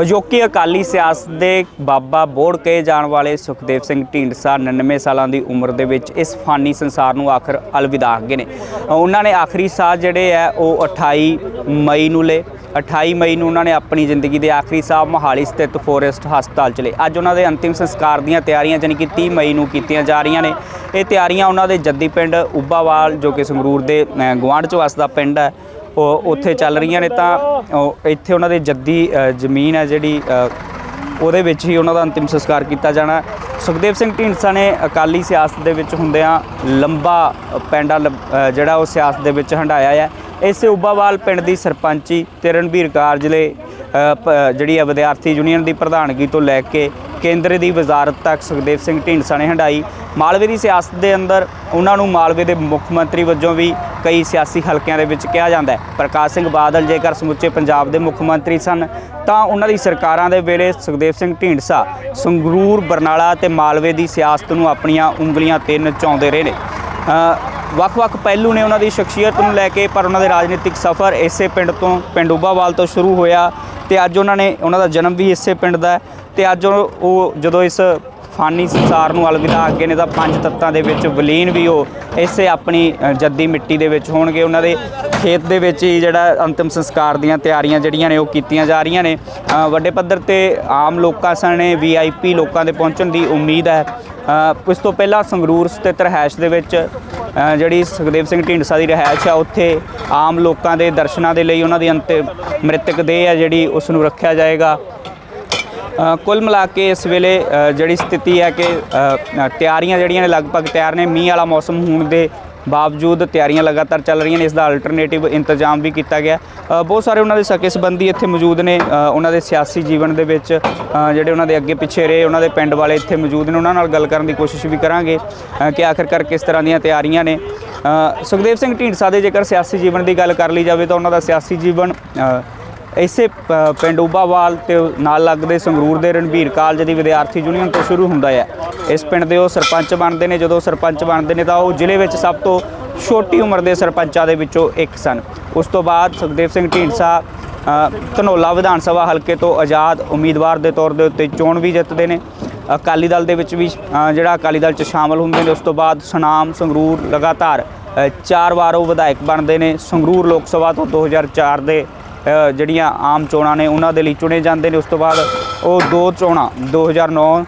ਅਜੋਕੀ ਅਕਾਲੀ ਸਿਆਸਤ ਦੇ ਬਾਬਾ ਬੋੜ ਕਹੇ ਜਾਣ ਵਾਲੇ ਸੁਖਦੇਵ ਸਿੰਘ ਢੀਂਡਸਾ 99 ਸਾਲਾਂ ਦੀ ਉਮਰ ਦੇ ਵਿੱਚ ਇਸ ਫਾਨੀ ਸੰਸਾਰ ਨੂੰ ਆਖਰ ਅਲਵਿਦਾ ਆਖਗੇ ਨੇ। ਉਹਨਾਂ ਨੇ ਆਖਰੀ ਸਾਹ ਜਿਹੜੇ ਆ ਉਹ 28 ਮਈ ਨੂੰ ਲਏ। 28 ਮਈ ਨੂੰ ਉਹਨਾਂ ਨੇ ਆਪਣੀ ਜ਼ਿੰਦਗੀ ਦੇ ਆਖਰੀ ਸਾਹ ਮੋਹਾਲੀ ਸਥਿਤ ਫੋਰੈਸਟ ਹਸਪਤਾਲ ਚ ਲਏ। ਅੱਜ ਉਹਨਾਂ ਦੇ ਅੰਤਿਮ ਸੰਸਕਾਰ ਦੀਆਂ ਤਿਆਰੀਆਂ ਜਾਣੀ ਕਿ 30 ਮਈ ਨੂੰ ਕੀਤੀਆਂ ਜਾ ਰਹੀਆਂ ਨੇ। ਇਹ ਤਿਆਰੀਆਂ ਉਹਨਾਂ ਦੇ ਜੱਦੀ ਪਿੰਡ ਉੱਬਾਵਾਲ ਜੋ ਕਿ ਸੰਗਰੂਰ ਦੇ ਅ, ਗੁਆਂਢ ਚ ਵਸਦਾ ਪਿੰਡ ਹੈ। ਉੱਥੇ ਚੱਲ ਰਹੀਆਂ ਨੇ ਤਾਂ ਉਹ ਇੱਥੇ ਉਹਨਾਂ ਦੇ ਜੱਦੀ ਜ਼ਮੀਨ ਹੈ ਜਿਹੜੀ ਉਹਦੇ ਵਿੱਚ ਹੀ ਉਹਨਾਂ ਦਾ ਅੰਤਿਮ ਸੰਸਕਾਰ ਕੀਤਾ ਜਾਣਾ। ਸੁਖਦੇਵ ਸਿੰਘ ਢੀਂਡਸਾ ਨੇ ਅਕਾਲੀ ਸਿਆਸਤ ਦੇ ਵਿੱਚ ਹੁੰਦਿਆਂ ਲੰਬਾ ਪੈਂਡਾ ਲੰ- ਅ, ਜਿਹੜਾ ਉਹ ਸਿਆਸਤ ਦੇ ਵਿੱਚ ਹੰਡਾਇਆ ਹੈ। ਇਸੇ ਉਬਾਵਾਲ ਪਿੰਡ ਦੀ ਸਰਪੰਚੀ ਤੇ ਰਣਬੀਰ ਕਾਰਜਲੇ ਪ- ਜਿਹੜੀ ਹੈ ਵਿਦਿਆਰਥੀ ਯੂਨੀਅਨ ਦੀ ਪ੍ਰਧਾਨਗੀ ਤੋਂ ਲੈ ਕੇ ਕੇਂਦਰ ਦੀ ਵਜ਼ਾਰਤ ਤੱਕ ਸੁਖਦੇਵ ਸਿੰਘ ਢੀਂਡਸਾ ਨੇ ਹੰਡਾਈ। ਮਾਲਵੇ ਦੀ ਸਿਆਸਤ ਦੇ ਅੰਦਰ ਉਹਨਾਂ ਨੂੰ ਮਾਲਵੇ ਦੇ ਮੁੱਖ ਮੰਤਰੀ ਵਜੋਂ ਵੀ ਕਈ ਸਿਆਸੀ ਹਲਕਿਆਂ ਦੇ ਵਿੱਚ ਕਿਹਾ ਜਾਂਦਾ ਹੈ। ਪ੍ਰਕਾਸ਼ ਸਿੰਘ ਬਾਦਲ ਜੇਕਰ ਸਮੁੱਚੇ ਪੰਜਾਬ ਦੇ ਮੁੱਖ ਮੰਤਰੀ ਸਨ, ਤਾਂ ਉਹਨਾਂ ਦੀ ਸਰਕਾਰਾਂ ਦੇ ਵੇਲੇ ਸੁਖਦੇਵ ਸਿੰਘ ਢੀਂਡਸਾ ਸੰਗਰੂਰ, ਬਰਨਾਲਾ ਤੇ ਮਾਲਵੇ ਦੀ ਸਿਆਸਤ ਨੂੰ ਆਪਣੀਆਂ ਉਂਗਲੀਆਂ ਤੇ ਨਚਾਉਂਦੇ ਰਹੇ ਨੇ। ਵੱਖ-ਵੱਖ ਪਹਿਲੂ ਨੇ ਉਹਨਾਂ ਦੀ ਸ਼ਖਸੀਅਤ ਨੂੰ ਲੈ ਕੇ, ਪਰ ਉਹਨਾਂ ਦੇ ਰਾਜਨੀਤਿਕ ਸਫ਼ਰ ਇਸੇ ਪਿੰਡ ਤੋਂ, ਪਿੰਡ ਉੱਬਾਵਾਲ ਤੋਂ ਸ਼ੁਰੂ ਹੋਇਆ। ਤੇ ਅੱਜ ਉਹਨਾਂ ਨੇ ਉਹਨਾਂ ਦਾ ਜਨਮ ਵੀ ਇਸੇ ਪਿੰਡ ਦਾ ਹੈ। ਤੇ ਅੱਜ ਉਹ ਉਹ ਜਦੋਂ ਇਸ ਫਾਨੀ ਸੰਸਾਰ ਨੂੰ ਅਲਵਿਦਾ ਅੱਗੇ ਨੇ ਤਾਂ ਪੰਜ ਤੱਤਾਂ ਦੇ ਵਿੱਚ ਵਿਲੀਨ ਵੀ ਉਹ ਇਸੇ ਆਪਣੀ ਜੱਦੀ ਮਿੱਟੀ ਦੇ ਵਿੱਚ ਹੋਣਗੇ। ਉਹਨਾਂ ਦੇ ਖੇਤ ਦੇ ਵਿੱਚ ਹੀ ਜਿਹੜਾ ਅੰਤਿਮ ਸੰਸਕਾਰ ਦੀਆਂ ਤਿਆਰੀਆਂ ਜਿਹੜੀਆਂ ਨੇ ਉਹ ਕੀਤੀਆਂ ਜਾ ਰਹੀਆਂ ਨੇ। ਵੱਡੇ ਪੱਧਰ ਤੇ ਆਮ ਲੋਕਾਂ ਸਣੇ ਵੀਆਈਪੀ ਲੋਕਾਂ ਦੇ ਪਹੁੰਚਣ ਦੀ ਉਮੀਦ ਹੈ। ਅ, ਇਸ ਤੋਂ ਪਹਿਲਾਂ ਸੰਗਰੂਰ ਸਥਿਤ ਰਿਹਾਇਸ਼ ਦੇ ਵਿੱਚ ਜਿਹੜੀ ਸੁਖਦੇਵ ਸਿੰਘ ਢੀਂਡਸਾ ਦੀ ਰਿਹਾਇਸ਼ ਆ, ਉੱਥੇ ਆਮ ਲੋਕਾਂ ਦੇ ਦਰਸ਼ਨਾਂ ਦੇ ਲਈ ਉਹਨਾਂ ਦੀ ਅੰਤਿਮ ਮ੍ਰਿਤਕ ਦੇਹ ਹੈ ਜਿਹੜੀ ਉਸ ਨੂੰ ਰੱਖਿਆ ਜਾਏਗਾ। ਕੁੱਲ ਮਿਲਾ ਕੇ ਇਸ ਵੇਲੇ ਜਿਹੜੀ ਸਥਿਤੀ ਹੈ ਕਿ ਤਿਆਰੀਆਂ ਜਿਹੜੀਆਂ ਨੇ ਲਗਭਗ ਤਿਆਰ ਨੇ, ਮੀਂਹ ਵਾਲਾ ਮੌਸਮ ਹੋਣ ਦੇ ਬਾਵਜੂਦ ਤਿਆਰੀਆਂ ਲਗਾਤਾਰ ਚੱਲ ਰਹੀਆਂ ਨੇ, ਇਸ ਦਾ ਅਲਟਰਨੇਟਿਵ ਇੰਤਜ਼ਾਮ ਵੀ ਕੀਤਾ ਗਿਆ। ਬਹੁਤ ਸਾਰੇ ਉਹਨਾਂ ਦੇ ਸਕੇ ਸੰਬੰਧੀ ਇੱਥੇ ਮੌਜੂਦ ਨੇ। ਉਹਨਾਂ ਦੇ ਸਿਆਸੀ ਜੀਵਨ ਦੇ ਵਿੱਚ ਜਿਹੜੇ ਉਹਨਾਂ ਦੇ ਅੱਗੇ ਪਿੱਛੇ ਰਹੇ, ਉਹਨਾਂ ਦੇ ਪਿੰਡ ਵਾਲੇ ਇੱਥੇ ਮੌਜੂਦ ਨੇ। ਉਹਨਾਂ ਨਾਲ ਗੱਲ ਕਰਨ ਦੀ ਕੋਸ਼ਿਸ਼ ਵੀ ਕਰਾਂਗੇ ਕਿ ਆਖਿਰਕਾਰ ਕਿਸ ਤਰ੍ਹਾਂ ਦੀਆਂ ਤਿਆਰੀਆਂ ਨੇ। ਸੁਖਦੇਵ ਸਿੰਘ ਢੀਂਡਸਾ ਦੇ ਜੇਕਰ ਸਿਆਸੀ ਜੀਵਨ ਦੀ ਗੱਲ ਕਰ ਲਈ ਜਾਵੇ ਤਾਂ ਉਹਨਾਂ ਦਾ ਸਿਆਸੀ ਜੀਵਨ ਇਸੇ ਪਿੰਡ ਉਬਾਵਾਲ ਤੇ ਨਾਲ ਲੱਗਦੇ ਸੰਗਰੂਰ ਦੇ ਰਣਬੀਰ ਕਾਲਜ ਦੀ ਵਿਦਿਆਰਥੀ ਯੂਨੀਅਨ ਤੋਂ ਸ਼ੁਰੂ ਹੁੰਦਾ ਹੈ। ਇਸ ਪਿੰਡ ਦੇ ਉਹ ਸਰਪੰਚ ਬਣਦੇ ਨੇ ਜਦੋਂ ਸਰਪੰਚ ਬਣਦੇ ਨੇ ਤਾਂ ਉਹ ਜ਼ਿਲ੍ਹੇ ਵਿੱਚ ਸਭ ਤੋਂ ਛੋਟੀ ਉਮਰ ਦੇ ਸਰਪੰਚਾਂ ਦੇ ਵਿੱਚੋਂ ਇੱਕ ਸਨ। ਉਸ ਤੋਂ ਬਾਅਦ ਸੁਖਦੇਵ ਸਿੰਘ ਢੀਂਡਸਾ ਅ, ਧਨੌਲਾ ਵਿਧਾਨ ਸਭਾ ਹਲਕੇ ਤੋਂ ਆਜ਼ਾਦ ਉਮੀਦਵਾਰ ਦੇ ਤੌਰ ਦੇ ਉੱਤੇ ਚੋਣ ਵੀ ਜਿੱਤਦੇ ਨੇ। ਅਕਾਲੀ ਦਲ ਦੇ ਵਿੱਚ ਵੀ ਜਿਹੜਾ ਅਕਾਲੀ ਦਲ 'ਚ ਸ਼ਾਮਲ ਹੁੰਦੇ ਨੇ ਉਸ ਤੋਂ ਬਾਅਦ ਸੁਨਾਮ ਸੰਗਰੂਰ ਲਗਾਤਾਰ ਚਾਰ ਵਾਰ ਉਹ ਵਿਧਾਇਕ ਬਣਦੇ ਨੇ। ਸੰਗਰੂਰ ਲੋਕ ਸਭਾ ਤੋਂ 2004 ਦੇ ਜਿਹੜੀਆਂ ਆਮ ਚੋਣਾਂ ਨੇ ਉਹਨਾਂ ਦੇ ਲਈ ਚੁਣੇ ਜਾਂਦੇ ਨੇ। ਉਸ ਤੋਂ ਬਾਅਦ ਉਹ ਦੋ ਚੋਣਾਂ 2009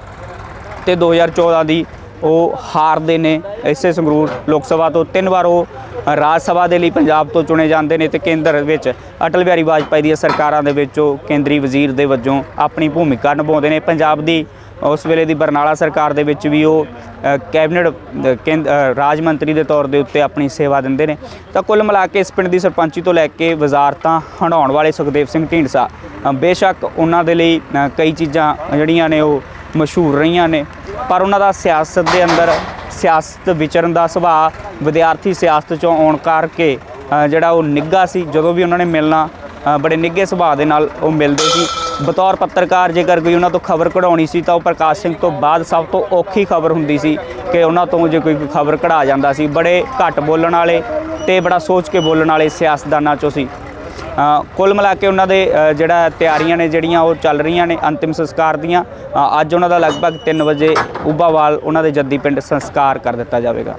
ਤੇ 2014 ਦੀ ਉਹ ਹਾਰਦੇ ਨੇ ਇਸੇ ਸੰਗਰੂਰ ਲੋਕ ਸਭਾ ਤੋਂ। ਤਿੰਨ ਵਾਰ ਉਹ ਰਾਜ ਸਭਾ ਦੇ ਲਈ ਪੰਜਾਬ ਤੋਂ ਚੁਣੇ ਜਾਂਦੇ ਨੇ ਤੇ ਕੇਂਦਰ ਵਿੱਚ ਅਟਲ ਬਿਹਾਰੀ ਵਾਜਪਾਈ ਦੀਆਂ ਸਰਕਾਰਾਂ ਦੇ ਵਿੱਚ ਉਹ ਕੇਂਦਰੀ ਵਜ਼ੀਰ ਦੇ ਵਜੋਂ ਆਪਣੀ ਭੂਮਿਕਾ ਨਿਭਾਉਂਦੇ ਨੇ। ਪੰਜਾਬ ਦੀ ਉਸ ਵੇਲੇ ਦੀ ਬਰਨਾਲਾ ਸਰਕਾਰ ਦੇ ਵਿੱਚ ਵੀ ਉਹ ਕੈਬਨਿਟ ਅ, ਰਾਜ ਮੰਤਰੀ ਦੇ ਤੌਰ ਦੇ ਉੱਤੇ ਆਪਣੀ ਸੇਵਾ ਦਿੰਦੇ ਨੇ। ਤਾਂ ਕੁੱਲ ਮਿਲਾ ਕੇ ਇਸ ਪਿੰਡ ਦੀ ਸਰਪੰਚੀ ਤੋਂ ਲੈ ਕੇ ਵਜ਼ਾਰਤਾਂ ਹੰਡਾਉਣ ਵਾਲੇ ਸੁਖਦੇਵ ਸਿੰਘ ਢੀਂਡਸਾ ਬੇਸ਼ੱਕ ਉਹਨਾਂ ਦੇ ਲਈ ਕਈ ਚੀਜ਼ਾਂ ਜਿਹੜੀਆਂ ਨੇ ਉਹ ਮਸ਼ਹੂਰ ਰਹੀਆਂ ਨੇ ਪਰ ਉਹਨਾਂ ਦਾ ਸਿਆਸਤ ਦੇ ਅੰਦਰ ਸਿਆਸਤ ਵਿਚਰਨ ਦਾ ਸੁਭਾਅ ਵਿਦਿਆਰਥੀ ਸਿਆਸਤ ਚੋਂ ਆਉਣ ਕਰਕੇ ਜਿਹੜਾ ਉਹ ਨਿੱਘਾ ਸੀ ਜਦੋਂ ਵੀ ਉਹਨਾਂ ਨੇ ਮਿਲਣਾ ਬੜੇ ਨਿੱਘੇ ਸੁਭਾਅ ਦੇ ਨਾਲ ਉਹ ਮਿਲਦੇ ਸੀ। ਬਤੌਰ ਪੱਤਰਕਾਰ ਜੇਕਰ ਕੋਈ ਉਹਨਾਂ ਤੋਂ ਖਬਰ ਕਢਾਉਣੀ ਸੀ ਤਾਂ ਉਹ ਪ੍ਰਕਾਸ਼ ਸਿੰਘ ਤੋਂ ਬਾਅਦ ਸਭ ਤੋਂ ਔਖੀ ਖਬਰ ਹੁੰਦੀ ਸੀ ਕਿ ਉਹਨਾਂ ਤੋਂ ਜੇ ਕੋਈ ਖਬਰ ਕਢਾ ਜਾਂਦਾ ਸੀ। ਬੜੇ ਘੱਟ ਬੋਲਣ ਵਾਲੇ ਤੇ ਬੜਾ ਸੋਚ ਕੇ ਬੋਲਣ ਵਾਲੇ ਸਿਆਸਤਦਾਨਾਂ ਚੋਂ ਸੀ। ਕੁੱਲ ਮਿਲਾ ਕੇ ਉਹਨਾਂ ਦੇ ਜਿਹੜਾ ਤਿਆਰੀਆਂ ਨੇ ਜਿਹੜੀਆਂ ਉਹ ਚੱਲ ਰਹੀਆਂ ਨੇ ਅੰਤਿਮ ਸੰਸਕਾਰ ਦੀਆਂ ਅੱਜ ਉਹਨਾਂ ਦਾ ਲਗਭਗ 3 ਵਜੇ ਉਬਾਵਾਲ ਉਹਨਾਂ ਦੇ ਜੱਦੀ ਪਿੰਡ ਸੰਸਕਾਰ ਕਰ ਦਿੱਤਾ ਜਾਵੇਗਾ।